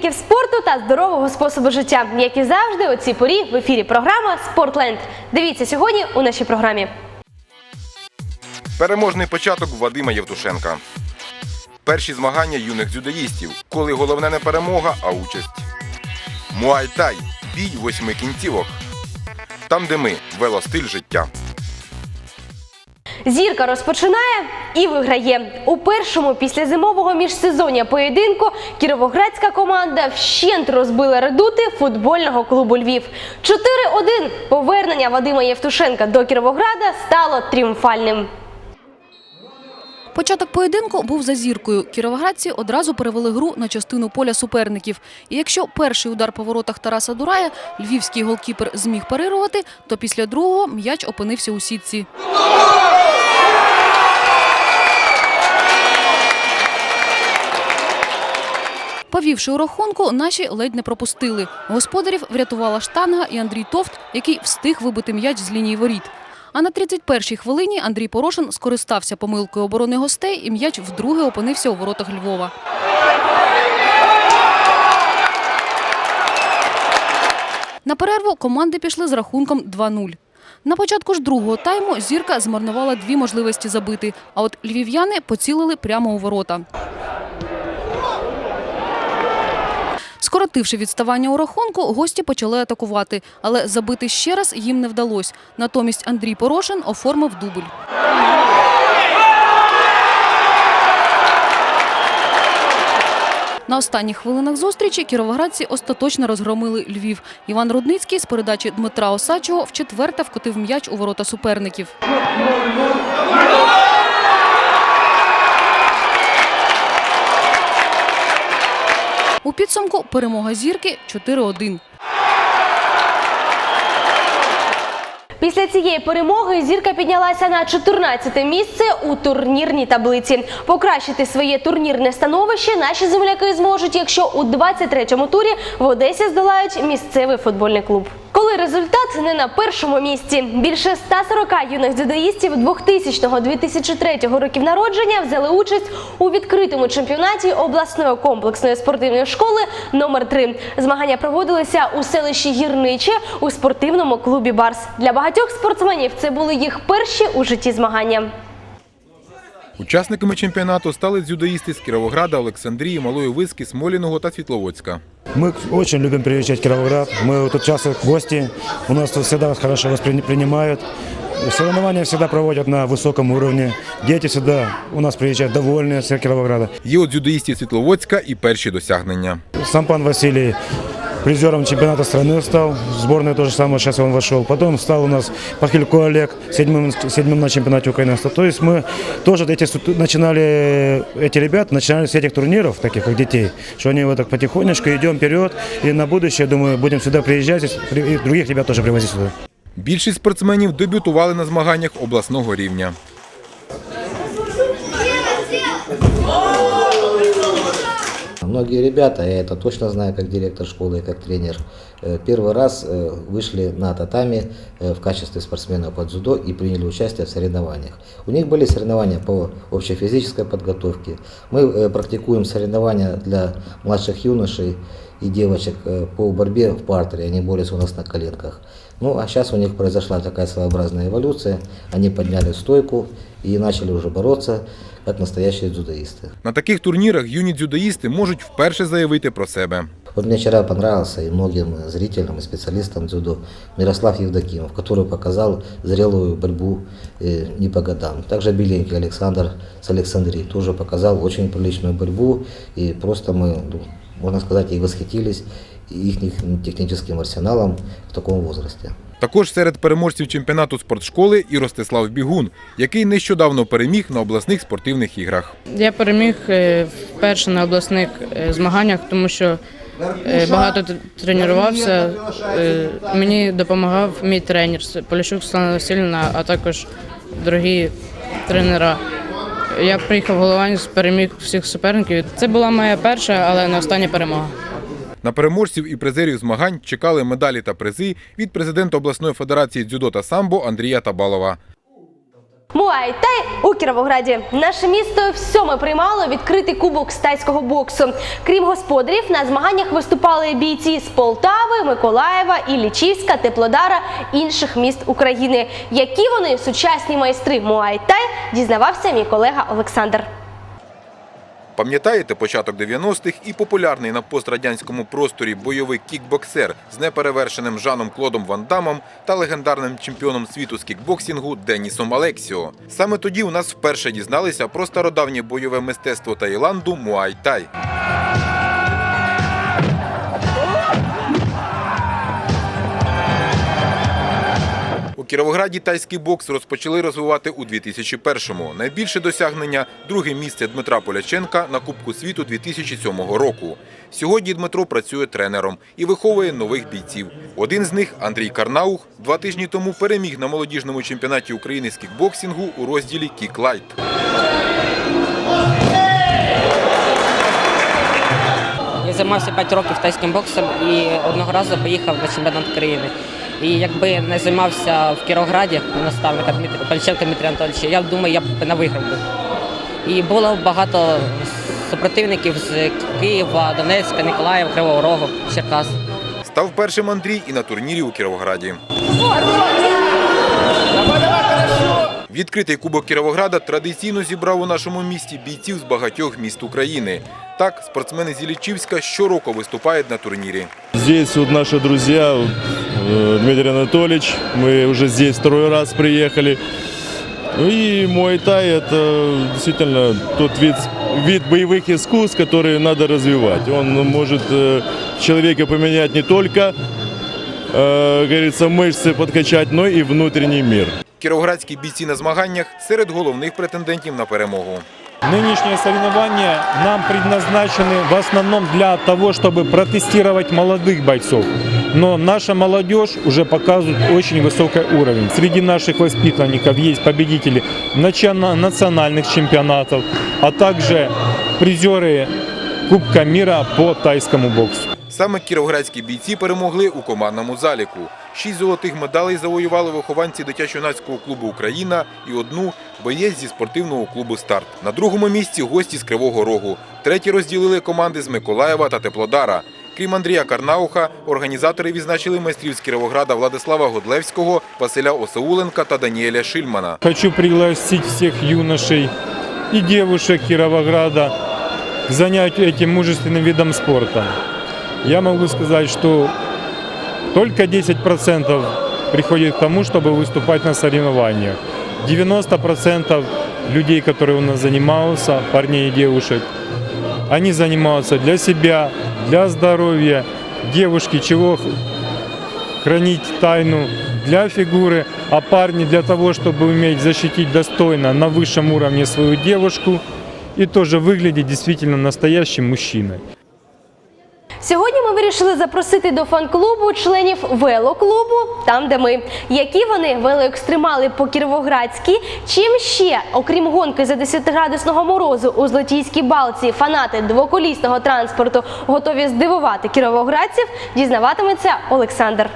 прихильників спорту та здорового способу життя. Як і завжди, о цій порі в ефірі програма Спортленд. Дивіться сьогодні у нашій програмі. Переможний початок Вадима Євтушенка. Перші змагання юних дзюдоїстів, коли головне не перемога, а участь. Муай-тай бій восьми кінцівок. Там, де ми велостиль життя. Зірка розпочинає і виграє. У першому після зимового міжсезоння поєдинку кіровоградська команда вщент розбила редути футбольного клубу Львів. 4-1 повернення Вадима Євтушенка до Кіровограда стало тріумфальним. Початок поєдинку був за зіркою. Кіровоградці одразу перевели гру на частину поля суперників. І якщо перший удар по воротах Тараса Дурая львівський голкіпер зміг парирувати, то після другого м'яч опинився у сітці. Повівши у рахунку, наші ледь не пропустили. Господарів врятувала штанга і Андрій Товт, який встиг вибити м'яч з лінії воріт. А на 31-й хвилині Андрій Порошин скористався помилкою оборони гостей і м'яч вдруге опинився у воротах Львова. На перерву команди пішли з рахунком 2-0. На початку ж другого тайму зірка змарнувала дві можливості забити, а от львів'яни поцілили прямо у ворота. Скоротивши відставання у рахунку, гості почали атакувати, але забити ще раз їм не вдалося. Натомість Андрій Порошин оформив дубль. На останніх хвилинах зустрічі кіровоградці остаточно розгромили Львів. Іван Рудницький з передачі Дмитра Осачого вчетверте вкотив м'яч у ворота суперників. У підсумку перемога зірки 4-1. Після цієї перемоги зірка піднялася на 14 місце у турнірній таблиці. Покращити своє турнірне становище наші земляки зможуть, якщо у 23-му турі в Одесі здолають місцевий футбольний клуб. Коли результат не на першому місці, більше 140 юних дзюдоїстів 2000-2003 років народження взяли участь у відкритому чемпіонаті обласної комплексної спортивної школи номер 3 Змагання проводилися у селищі Гірниче у спортивному клубі Барс. Для багатьох спортсменів це були їх перші у житті змагання. Учасниками чемпіонату стали дзюдоїсти з Кіровограда, Олександрії, Малої Виски, Смоліного та Світловодська. Мы очень любим приезжать в Кировоград. Мы тут часто гости. У нас тут всегда хорошо воспринимают. Соревнования всегда проводят на высоком уровне. Дети всегда у нас приезжают довольные с Кировограда. Є у дзюдоїстів Світловодська і перші досягнення. Сам пан Василий призером чемпионата страны стал. В сборную то же самое, сейчас он вошел. Потом стал у нас Пахилько Олег, седьмым, седьмым на чемпионате Украины. То есть мы тоже эти, су- начинали, эти ребята начинали с этих турниров, таких как детей, что они вот так потихонечку идем вперед. И на будущее, думаю, будем сюда приезжать здесь, при- и других ребят тоже привозить сюда. Більшість спортсменів дебютували на змаганнях обласного рівня. Многие ребята, я это точно знаю как директор школы и как тренер, э, первый раз э, вышли на татами э, в качестве спортсменов по дзюдо и приняли участие в соревнованиях. У них были соревнования по общей физической подготовке. Мы практикуем соревнования для младших юношей и девочек по борьбе в партере, они борются у нас на коленках. Ну а сейчас у них произошла такая своеобразная эволюция, они подняли стойку и начали уже бороться как настоящие дзюдоисты. На таких турнірах юні дзюдоїсти можуть вперше заявити про себе. Вот мне вчера понравился и многим зрителям и специалистам дзюдо Мирослав Евдокимов, который показал зрелую борьбу э, не по годам. Также Беленький Александр с Александрии тоже показал очень приличную борьбу. И просто мы, ну, можно сказать, и восхитились их техническим арсеналом в таком возрасте. Також серед переможців чемпіонату спортшколи і Ростислав Бігун, який нещодавно переміг на обласних спортивних іграх. Я переміг е, вперше на обласних е, змаганнях, тому що е, багато тренувався. Мені допомагав мій тренер Поліщук Слана Васильівна, а також дорогі тренера. Я приїхав в Голованець, переміг всіх суперників. Це була моя перша, але не остання перемога. На переможців і призерів змагань чекали медалі та призи від президента обласної федерації дзюдо та самбо Андрія Табалова. Муай-тай у Кіровограді. Наше місто всьоме приймало відкритий кубок з тайського боксу. Крім господарів, на змаганнях виступали бійці з Полтави, Миколаєва, Іллічівська, Теплодара інших міст України. Які вони сучасні майстри Муай-тай, дізнавався мій колега Олександр. Пам'ятаєте початок 90-х і популярний на пострадянському просторі бойовий кікбоксер з неперевершеним Жаном Клодом Ван Дамом та легендарним чемпіоном світу з кікбоксингу Денісом Алексіо. Саме тоді у нас вперше дізналися про стародавнє бойове мистецтво Таїланду Муай-Тай. Кіровограді тайський бокс розпочали розвивати у 2001-му. Найбільше досягнення – друге місце Дмитра Поляченка на Кубку світу 2007 року. Сьогодні Дмитро працює тренером і виховує нових бійців. Один з них – Андрій Карнаух, два тижні тому переміг на молодіжному чемпіонаті України з кікбоксингу у розділі «Кіклайт». Я займався 5 років тайським боксом і одного разу поїхав на чемпіонат країни. І якби не займався в Кірограді наставника Дмитрія Пальченка Дмитрія Анатолійовича, я думаю, я б не виграв би. І було багато супротивників з Києва, Донецька, Ніколаєва, Кривого Рогу, Черкас. Став першим Андрій і на турнірі у Кіровограді. Відкритий кубок Кіровограда традиційно зібрав у нашому місті бійців з багатьох міст України. Так, спортсмени з Іллічівська щороку виступають на турнірі. Здесь вот наши друзья, э, Дмитрий Анатольевич, мы уже здесь второй раз приехали. Ну И Муай-Тай это действительно тот вид, вид боевых искусств, который надо развивать. Он может э, человека поменять не только, э, как говорится, мышцы подкачать, но и внутренний мир. Кіровоградські бійці на змаганнях серед головних претендентів на перемогу. Нынешние соревнования нам предназначены в основном для того, чтобы протестировать молодых бойцов. Но наша молодежь уже показывает очень высокий уровень. Среди наших воспитанников есть победители нача- национальных чемпионатов, а также призеры Кубка мира по тайскому боксу. Саме кіровоградські бійці перемогли у командному заліку. Шість золотих медалей завоювали вихованці дитячо-юнацького клубу Україна і одну боєць зі спортивного клубу Старт. На другому місці гості з Кривого Рогу. Треті розділили команди з Миколаєва та Теплодара. Крім Андрія Карнауха, організатори відзначили майстрів з Кіровограда Владислава Годлевського, Василя Осауленка та Даніеля Шильмана. Хочу пригласить всех юношей и девушек Кировограда к занятию этим мужественным видом спорта. Я могу сказать, что только 10% приходит к тому, чтобы выступать на соревнованиях. 90% людей, которые у нас занимаются, парней и девушек, они занимаются для себя, для здоровья, девушки, чего хранить тайну для фигуры, а парни для того, чтобы уметь защитить достойно на высшем уровне свою девушку и тоже выглядеть действительно настоящим мужчиной. Сьогодні ми вирішили запросити до фан-клубу членів велоклубу, там де ми. Які вони велоекстремали по кіровоградськи? Чим ще, окрім гонки за 10-градусного морозу у Злотійській балці, фанати двоколісного транспорту готові здивувати кіровоградців, дізнаватиметься Олександр.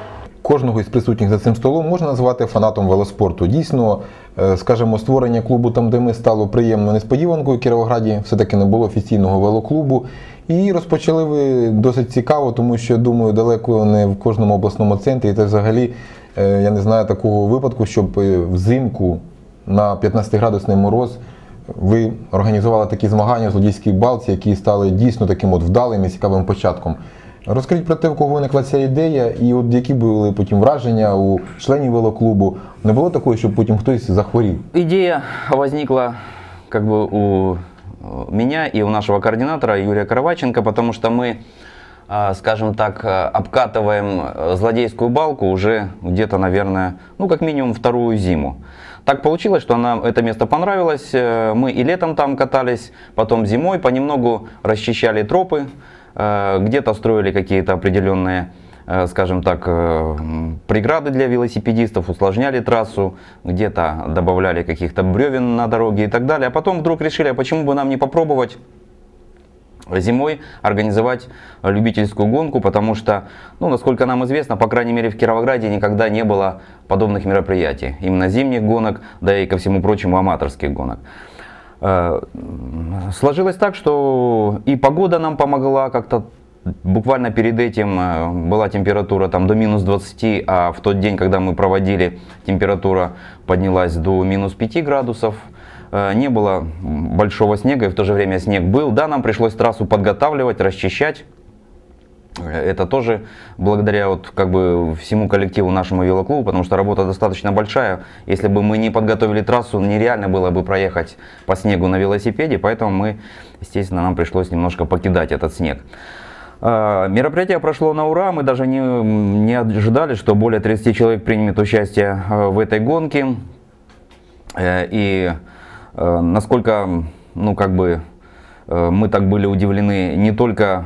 Кожного із присутніх за цим столом можна назвати фанатом велоспорту. Дійсно, е, скажімо, створення клубу там, де ми стало приємною несподіванкою в Кіровограді. Все-таки не було офіційного велоклубу. І розпочали ви досить цікаво, тому що думаю, далеко не в кожному обласному центрі. Це взагалі е, я не знаю такого випадку, щоб е, взимку на 15-градусний мороз ви організували такі змагання в Злодійській балці, які стали дійсно таким от вдалим і цікавим початком. Розкажіть про те, у кого виникла ця ідея, і от які були потім враження у членів велоклубу. Не було такого, щоб потім хтось захворів. Идея возникла как бы у э, меня и у нашего координатора Юрия Кроваченко, потому что мы, а, скажем так, э, обкатываем э, злодейскую балку уже где-то, наверное, ну как минимум вторую зиму. Так получилось, что нам это место понравилось. Э, Мы и летом там катались, потом зимой понемногу расчищали тропы, э, где-то строили какие-то определенные э, скажем так, э, преграды для велосипедистов, усложняли трассу, где-то добавляли каких-то бревен на дороге и так далее. А потом вдруг решили, а почему бы нам не попробовать зимой организовать любительскую гонку, потому что, ну, насколько нам известно, по крайней мере в Кировограде никогда не было подобных мероприятий. Именно зимних гонок, да и ко всему прочему аматорских гонок. Э, Сложилось так, что и погода нам помогла как-то Буквально перед этим э, была температура там до минус 20, а в тот день, когда мы проводили, температура поднялась до минус 5 градусов. Э, Не было большого снега, и в то же время снег был. Да, нам пришлось трассу подготавливать, расчищать. Это тоже благодаря вот как бы всему коллективу нашему велоклубу, потому что работа достаточно большая. Если бы мы не подготовили трассу, нереально было бы проехать по снегу на велосипеде, поэтому мы, естественно, нам пришлось немножко покидать этот снег. А, Мероприятие прошло на ура, мы даже не, не ожидали, что более 30 человек примет участие э, в этой гонке. Э, И э, насколько, ну как бы, мы так были удивлены не только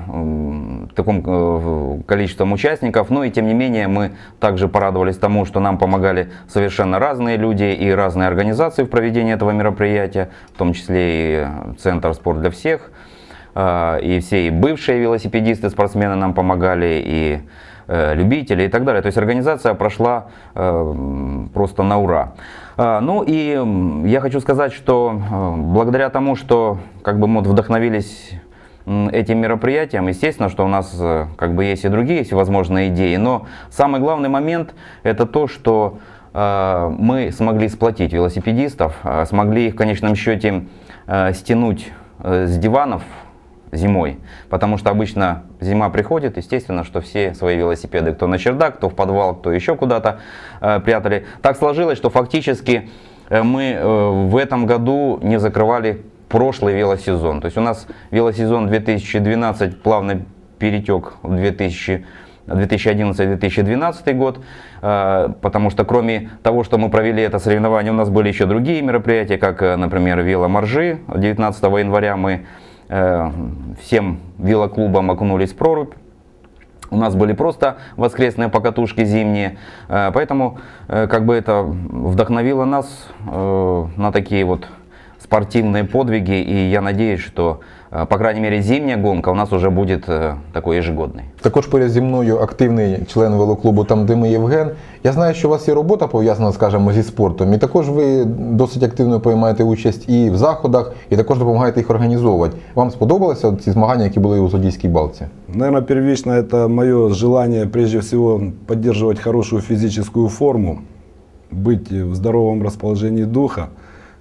таким э, количеством участников, но и тем не менее мы также порадовались тому, что нам помогали совершенно разные люди и разные организации в проведении этого мероприятия, в том числе и Центр «Спорт для всех», а, и все и бывшие велосипедисты, спортсмены нам помогали, и э, любители и так далее. То есть организация прошла э, просто на ура. А, Ну и я хочу сказать, что э, благодаря тому, что как бы мы вдохновились этим мероприятием, естественно, что у нас как бы есть и другие всевозможные идеи, но самый главный момент это то, что э, мы смогли сплотить велосипедистов, смогли их в конечном счете э, стянуть э, с диванов зимой. Потому что обычно зима приходит, естественно, что все свои велосипеды, кто на чердак, кто в подвал, кто еще куда-то э, прятали. Так сложилось, что фактически э, мы э, в этом году не закрывали прошлый велосезон. То есть у нас велосезон 2012 плавно перетек в 2000 2011-2012 год, э, потому что кроме того, что мы провели это соревнование, у нас были еще другие мероприятия, как, э, например, веломоржи. 19 января мы всем велоклубам окунулись в прорубь. У нас были просто воскресные покатушки зимние, Э, поэтому э, как бы это вдохновило нас э, на такие вот спортивные подвиги, и я надеюсь, что, э, по крайней мере, зимняя гонка у нас уже будет э, такой ежегодной. Також поряд зі мною активний член велоклубу Тамдими Євген. Я знаю, що у вас є робота пов'язана, скажімо, зі спортом, і також ви досить активно приймаєте участь і в заходах, і також допомагаєте їх організовувати. Вам сподобалися ці змагання, які були у Злодійській балці? Наверное, первично это мое желание прежде всего поддерживать хорошую физическую форму, быть в здоровом расположении духа.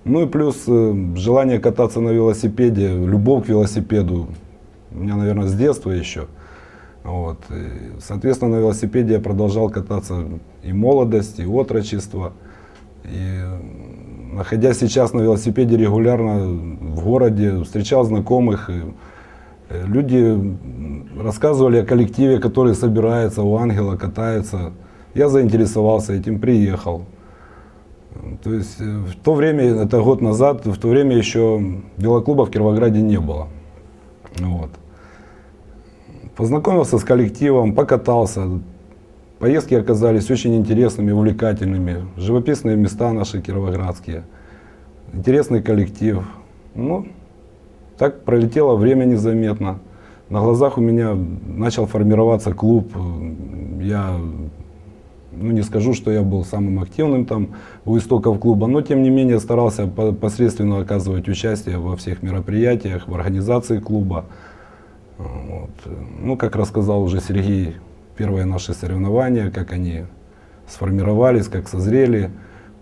Ну и плюс э, желание кататься на велосипеде, любовь к велосипеду. У меня, наверное, с детства еще. Вот. И, соответственно, на велосипеде я продолжал кататься и молодость, и отрочество. И находясь сейчас на велосипеде регулярно в городе, встречал знакомых, и Э, Люди рассказывали о коллективе, который собирается у ангела, катается. Я заинтересовался этим, приехал. То есть э, в то время, это год назад, в то время еще велоклуба в Кировограде не было. Вот. Познакомился с коллективом, покатался. Поездки оказались очень интересными, увлекательными. Живописные места наши кировоградские. Интересный коллектив. Ну, так пролетело время незаметно. На глазах у меня начал формироваться клуб. Я ну, не скажу, что я был самым активным там у истоков клуба, но тем не менее старался по- посредственно оказывать участие во всех мероприятиях, в организации клуба. Вот. Ну, как рассказал уже Сергей, первые наши соревнования, как они сформировались, как созрели.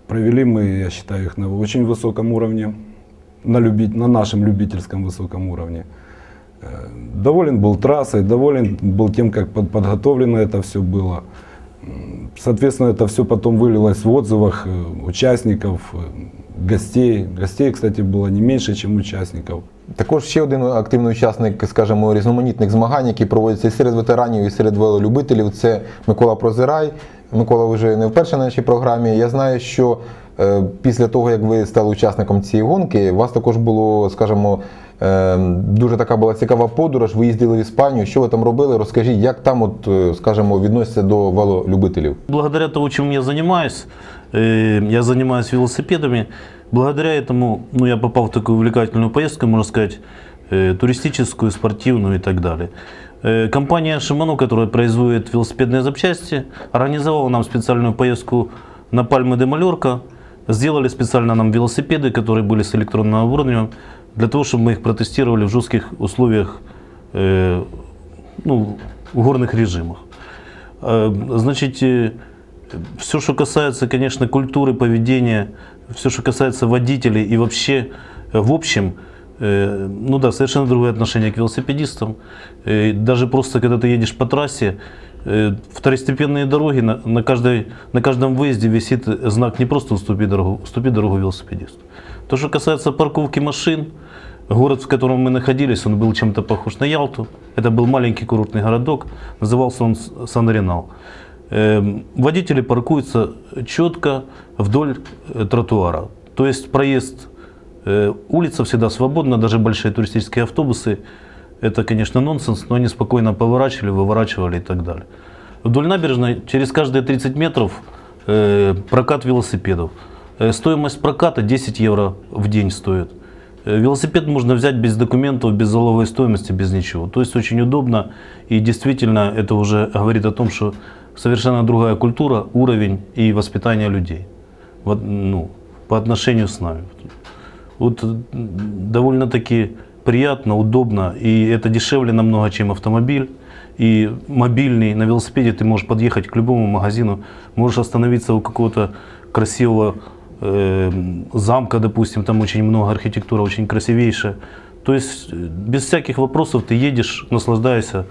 Провели мы, я считаю, их на очень высоком уровне на, люби- на нашем любительском высоком уровне. Э, Доволен был трассой, доволен был тем, как под- подготовлено это все было. М, Соответственно, это все потом вылилось в отзывах э, участников, э, гостей. Гостей, кстати, было не меньше, чем участников. Також ще один активний учасник, скажімо, різноманітних змагань, які проводяться і серед ветеранів, і серед велолюбителів. Це Микола Прозирай. Микола, ви вже не вперше на нашій програмі. Я знаю, що е, після того, як ви стали учасником цієї гонки, у вас також було, скажімо, е, дуже така була цікава подорож. Ви їздили в Іспанію. Що ви там робили? Розкажіть, як там, от, е, скажімо, відносяться до велолюбителів? Благодаря тому, чем я занимаюсь, э, я занимаюсь велосипедами, благодаря этому ну, я попал в такую увлекательную поездку, можно сказать, э, туристическую, спортивную и так далее. Э, Компания Шимано, которая производит велосипедные запчасти, организовала нам специальную поездку на Пальмы де Малорка. Сделали специально нам велосипеды, которые были с электронным оборудованием, для того, чтобы мы их протестировали в жестких условиях, э, ну, в горных режимах. Э, Значит, все, что касается, конечно, культуры поведения, все, что касается водителей и вообще, э, в общем, э, ну да, совершенно другое отношение к велосипедистам. Э, Даже просто, когда ты едешь по трассе, э, второстепенные дороги, на, на, каждой, на каждом выезде висит знак не просто «уступи дорогу», «уступи дорогу велосипедисту». То, что касается парковки машин, город, в котором мы находились, он был чем-то похож на Ялту. Это был маленький курортный городок, назывался он Сан-Ренал. Эм, Водители паркуются четко вдоль э, тротуара. То есть проезд, э, улица всегда свободна, даже большие туристические автобусы. Это, конечно, нонсенс, но они спокойно поворачивали, выворачивали и так далее. Вдоль набережной через каждые 30 метров э, прокат велосипедов. Стоимость проката 10 евро в день стоит. Э, Велосипед можно взять без документов, без залоговой стоимости, без ничего. То есть очень удобно и действительно это уже говорит о том, что совершенно другая культура, уровень и воспитание людей вот, ну, по отношению с нами. Вот м, довольно-таки приятно, удобно, и это дешевле намного, чем автомобиль. И мобильный, на велосипеде ты можешь подъехать к любому магазину, можешь остановиться у какого-то красивого э, замка, допустим, там очень много архитектура, очень красивейшая. То есть э, без всяких вопросов ты едешь, наслаждаешься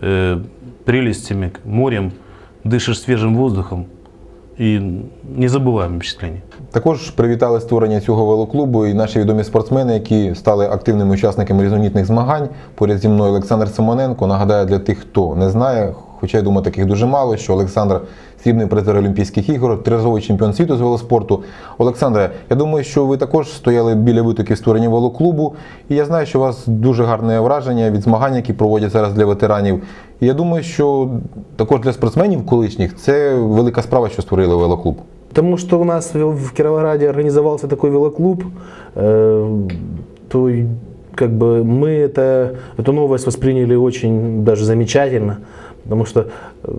э, прелестями, морем, дышишь свежим воздухом и незабываемое впечатление. Також привітали створення цього велоклубу і наші відомі спортсмени, які стали активними учасниками різноманітних змагань. Поряд зі мною Олександр Симоненко. Нагадаю для тих, хто не знає, хоча я думаю, таких дуже мало, що Олександр срібний призер Олімпійських ігор, триразовий чемпіон світу з велоспорту. Олександре, я думаю, що ви також стояли біля витоків створення велоклубу, і я знаю, що у вас дуже гарне враження від змагань, які проводять зараз для ветеранів. І я думаю, що також для спортсменів колишніх це велика справа, що створили велоклуб. Потому что у нас в в Кировограде организовался такой велоклуб, э, то и как бы мы это, эту новость восприняли очень даже замечательно, потому что э,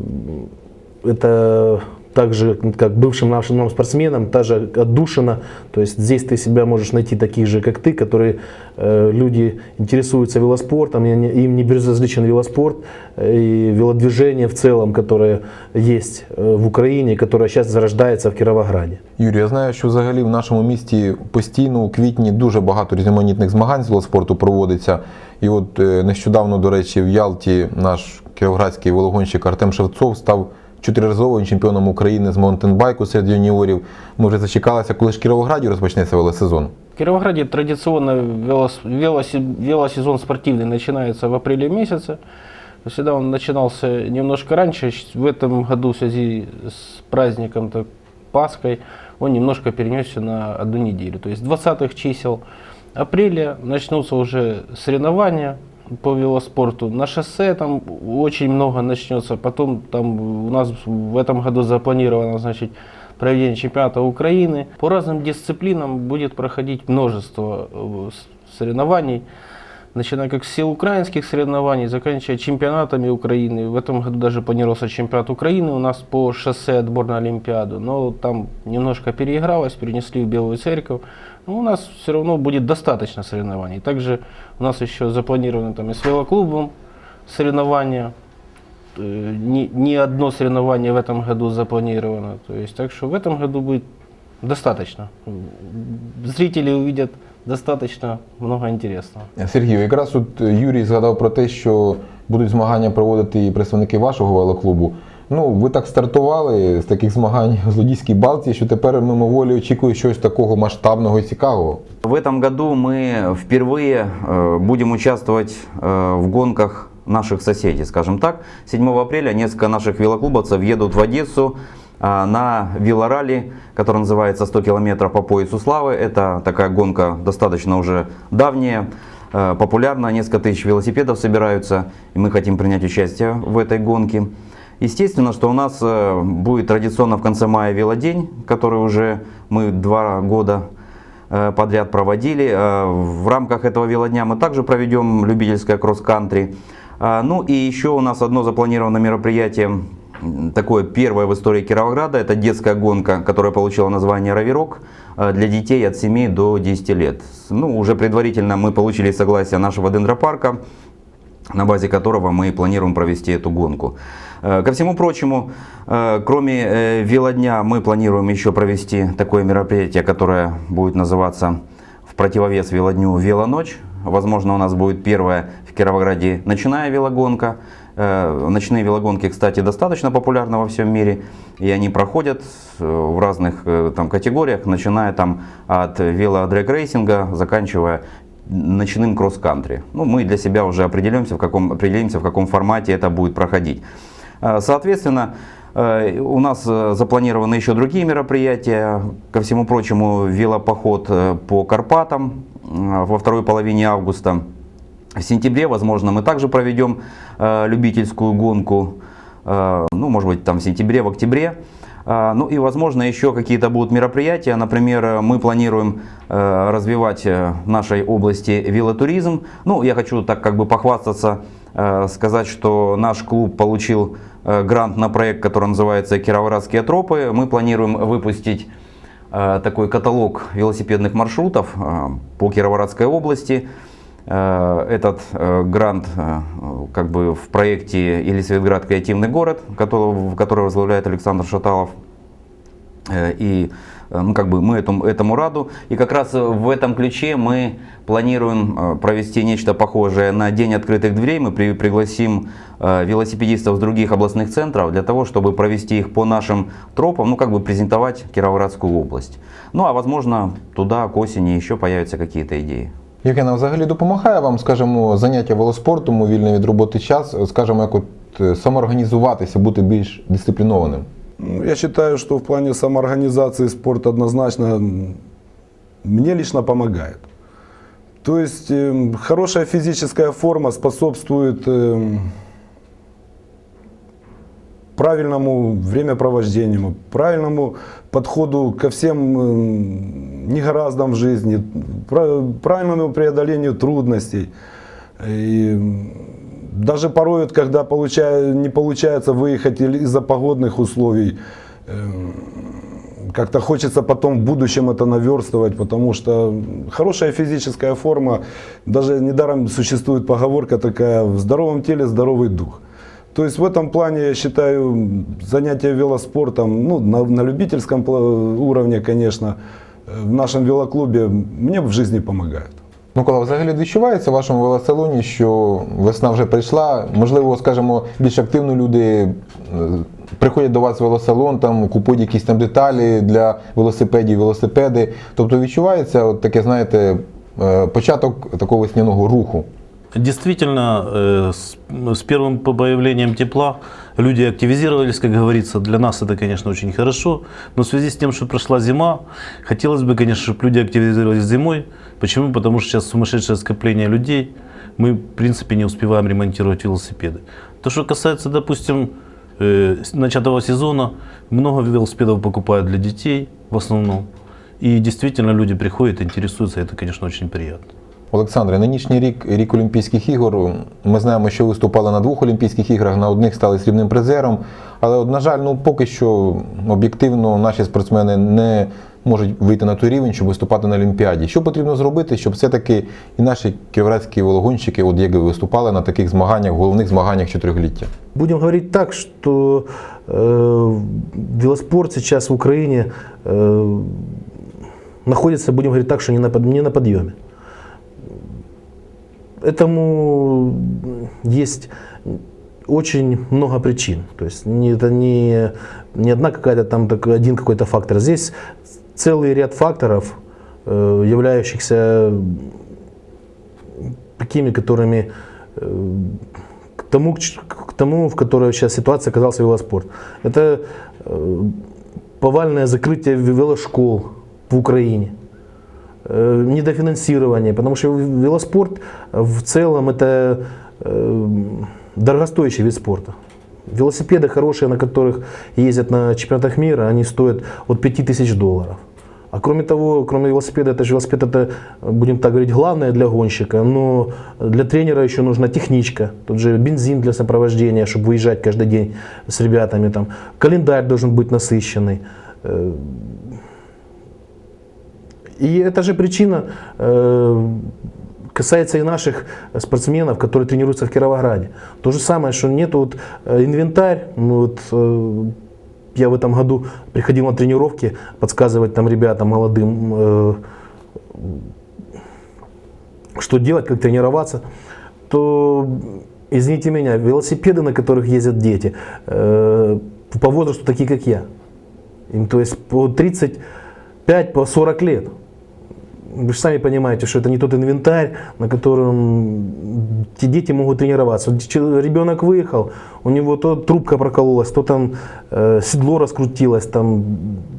это также как бывшим нашим нам спортсменам, та же отдушина, то есть здесь ты себя можешь найти таких же, как ты, которые э, люди интересуются велоспортом, и они- им не безразличен велоспорт э, и велодвижение в целом, которое есть э, в Украине, которое сейчас зарождается в Кировограде. Юрій, я знаю, що взагалі в нашому місті постійно у квітні дуже багато різноманітних змагань з велоспорту проводиться. І от е, нещодавно, до речі, в Ялті наш кіровоградський велогонщик Артем Шевцов став чотириразовим чемпіоном України з маунтенбайку серед юніорів. Ми вже зачекалися, коли ж в Кіровограді розпочнеться велосезон. В Кировограде традиционно велос, велоси- велосезон спортивный начинается в апреле месяце. Всегда он начинался немножко раньше. Щ- В этом году в связи с праздником так, Пасхой он немножко перенесся на одну неделю. То есть с 20 чисел апреля начнутся уже соревнования по велоспорту. На шоссе там очень много начнется. Потом там у нас в этом году запланировано, значит, проведение чемпионата Украины. По разным дисциплинам будет проходить множество э, с- соревнований, начиная как с всеукраинских соревнований, заканчивая чемпионатами Украины. В этом году даже планировался чемпионат Украины у нас по шоссе отбор на Олимпиаду, но там немножко переигралось, перенесли в Белую Церковь. Но у нас все равно будет достаточно соревнований. Также у нас еще запланировано там и с велоклубом соревнования. Э, Ни, ни одно соревнование в этом году запланировано. То есть, так что в этом году будет достаточно. Зрители увидят достаточно много интересного. Сергію, якраз тут Юрій згадав про те, що будуть змагання проводити і представники вашого велоклубу. Ну, ви так стартували з таких змагань в Злодійській Балті, що тепер мимоволі очікує щось такого масштабного і цікавого. В этом году мы впервые э, будем участвовать э, в гонках наших соседей, скажем так. 7 апреля несколько наших велоклубовцев едут в Одессу э, на велоралли, который называется 100 километров по поясу славы. Это такая гонка достаточно уже давняя, э, популярна. Несколько тысяч велосипедов собираются, и мы хотим принять участие в этой гонке. Естественно, что у нас э, будет традиционно в конце мая велодень, который уже мы два года э, подряд проводили. Э, В рамках этого велодня мы также проведем любительское кросс-кантри. А, Ну и еще у нас одно запланировано мероприятие, такое первое в истории Кировограда, это детская гонка, которая получила название «Равирок» для детей от 7 до 10 лет. Ну, уже предварительно мы получили согласие нашего дендропарка, на базе которого мы планируем провести эту гонку. Э, Ко всему прочему, э, кроме э, велодня, мы планируем еще провести такое мероприятие, которое будет называться в противовес велодню «Велоночь». Возможно, у нас будет первая в Кировограде ночная велогонка. Ночные велогонки, кстати, достаточно популярны во всем мире, и они проходят в разных там, категориях, начиная там, от велодрэг-рейсинга, заканчивая ночным кросс-кантри. Ну, мы для себя уже определимся в, каком, определимся, в каком формате это будет проходить. Э, Соответственно, э, у нас э, запланированы еще другие мероприятия. Ко всему прочему, велопоход по Карпатам во второй половине августа. В сентябре, возможно, мы также проведем любительскую гонку. Ну, может быть, там в сентябре, в октябре. А, Ну и, возможно, еще какие-то будут мероприятия. Например, мы планируем э, развивать э, в нашей области велотуризм. Ну, я хочу так как бы похвастаться, э, сказать, что наш клуб получил грант на проект, который называется «Кировоградские тропы». Мы планируем выпустить такой каталог велосипедных маршрутов по Кировоградской области. Э, Этот э, грант э, как бы в проекте Елисаветград креативный город, который, который возглавляет Александр Шаталов. И ну, как бы мы этому, этому раду. И как раз в этом ключе мы планируем провести нечто похожее на День открытых дверей. Мы при- пригласим велосипедистов с других областных центров для того, чтобы провести их по нашим тропам, ну как бы презентовать Кировоградскую область. Ну а возможно туда к осени еще появятся какие-то идеи. Євгена, взагалі допомагає вам, скажімо, заняття велоспортом у вільний від роботи час, скажімо, як от е, самоорганізуватися, бути більш дисциплінованим? Ну, Я считаю, что в плане самоорганизации спорт однозначно мені лично помогает. То есть фізична физическая форма способствует правильному времяпровождению, правильному подходу ко всем эм, негораздам в жизни, пра- правильному преодолению трудностей. И даже порой, когда не получается выехать из-за погодных условий, эм, как-то хочется потом в будущем это наверстывать, потому что хорошая физическая форма, даже недаром существует поговорка такая, в здоровом теле здоровый дух. То есть в этом плане, я считаю, занятия велоспортом, ну, на, на любительском уровне, конечно, э, в нашем велоклубе мне в жизни помогают. Микола, взагалі відчувається в вашому велосалоні, що весна вже прийшла. Можливо, скажімо, більш активно люди е, приходять до вас в велосалон, там купують якісь там деталі для велосипедів, велосипеди. Тобто відчувається от таке, знаєте, е, початок такого весняного руху. Действительно, э, с, с первым появлением тепла люди активизировались, как говорится. Для нас это, конечно, очень хорошо. Но в связи с тем, что прошла зима, хотелось бы, конечно, чтобы люди активизировались зимой. Почему? Потому что сейчас сумасшедшее скопление людей. Мы, в принципе, не успеваем ремонтировать велосипеды. То, что касается, допустим, э, с- начатого сезона, много велосипедов покупают для детей в основном. И действительно люди приходят, интересуются, это, конечно, очень приятно. Олександре, нинішній рік рік Олімпійських ігор. Ми знаємо, що ви виступали на двох Олімпійських іграх, на одних стали срібним призером. Але, от, на жаль, ну поки що об'єктивно наші спортсмени не можуть вийти на той рівень, щоб виступати на Олімпіаді. Що потрібно зробити, щоб все-таки і наші кіровоградські велогонщики, от як ви виступали на таких змаганнях, головних змаганнях чотирьохліття? Будем говорить так, что э, велоспорт сейчас в Украине э, находится, будем говорить так, что не на, под- не на подъеме. Этому есть очень много причин. То есть не- это не, не одна какая-то там так- один какой-то фактор. Здесь целый ряд факторов, э, являющихся такими, которыми э, к тому, к ч- к тому, в которой сейчас ситуация оказался велоспорт. Это э, повальное закрытие ве- велошкол в Украине, э, Недофинансирование, потому что велоспорт в целом это э, дорогостоящий вид спорта. Велосипеды хорошие, на которых ездят на чемпионатах мира, они стоят от 5000 долларов. А кроме того, кроме велосипеда, это же велосипед, это, будем так говорить, главное для гонщика, но для тренера еще нужна техничка, тут же бензин для сопровождения, чтобы выезжать каждый день с ребятами, там, календарь должен быть насыщенный. И это же причина э, касается и наших спортсменов, которые тренируются в Кировограде. То же самое, что нет вот э, инвентарь, ну вот э, я в этом году приходил на тренировки подсказывать там ребятам молодым, что делать, как тренироваться, то, извините меня, велосипеды, на которых ездят дети, по возрасту такие, как я, им, то есть по 35, по 40 лет. Вы же сами понимаете, что это не тот инвентарь, на котором те дети могут тренироваться. Вот че- Ребенок выехал, у него то трубка прокололась, то там э, седло раскрутилось. Там,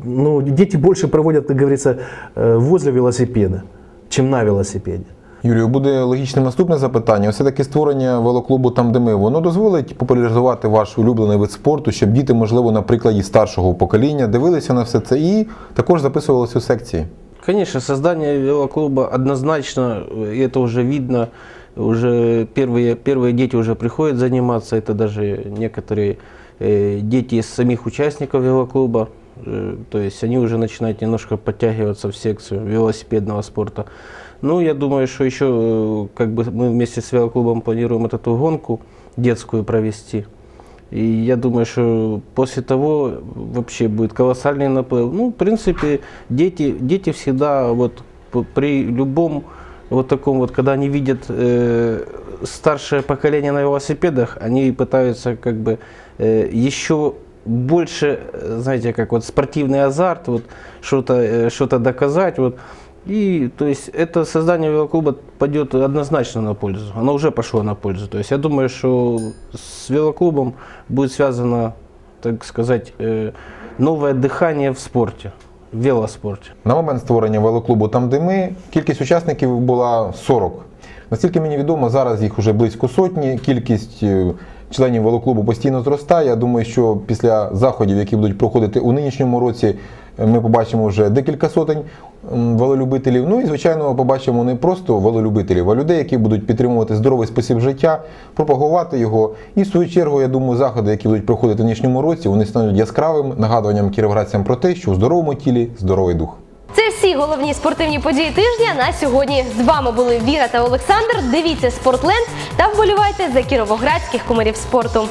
ну, дети больше проводят, как говорится, э, возле велосипеда, чем на велосипеде. Юрію, буде логічним наступне запитання. Все-таки створення велоклубу там, де ми, воно дозволить популяризувати ваш улюблений вид спорту, щоб діти, можливо, на прикладі старшого покоління дивилися на все це і також записувалися у секції. Конечно, создание велоклуба однозначно, и это уже видно, уже первые, первые дети уже приходят заниматься, это даже некоторые э, дети из самих участников велоклуба, э, то есть они уже начинают немножко подтягиваться в секцию велосипедного спорта. Ну, я думаю, что еще э, как бы мы вместе с велоклубом планируем вот эту гонку детскую провести. И я думаю, что после того вообще будет колоссальный наплыв. Ну, в принципе, дети, дети всегда вот п- при любом вот таком вот, когда они видят э, старшее поколение на велосипедах, они пытаются как бы э, еще больше, э, знаете, как вот спортивный азарт, вот что-то э, что-то доказать, вот. И то есть это создание велоклуба пойдет однозначно на пользу. Оно уже пошло на пользу. То есть я думаю, что с велоклубом будет связано, так сказать, э, новое дыхание в спорте, в велоспорте. На момент створення велоклубу там, де ми, кількість учасників була 40. Наскільки мені відомо, зараз їх вже близько сотні. Кількість е, членів велоклубу постійно зростає. Я думаю, що після заходів, які будуть проходити у нинішньому році, е, ми побачимо вже декілька сотень велолюбителів. Ну і звичайно, побачимо не просто велолюбителів, а людей, які будуть підтримувати здоровий спосіб життя, пропагувати його. І в свою чергу, я думаю, заходи, які будуть проходити в нинішньому році, вони стануть яскравим нагадуванням кіровоградцям про те, що у здоровому тілі здоровий дух. Це всі головні спортивні події тижня на сьогодні. З вами були Віра та Олександр. Дивіться Спортленд та вболівайте за кіровоградських кумирів спорту.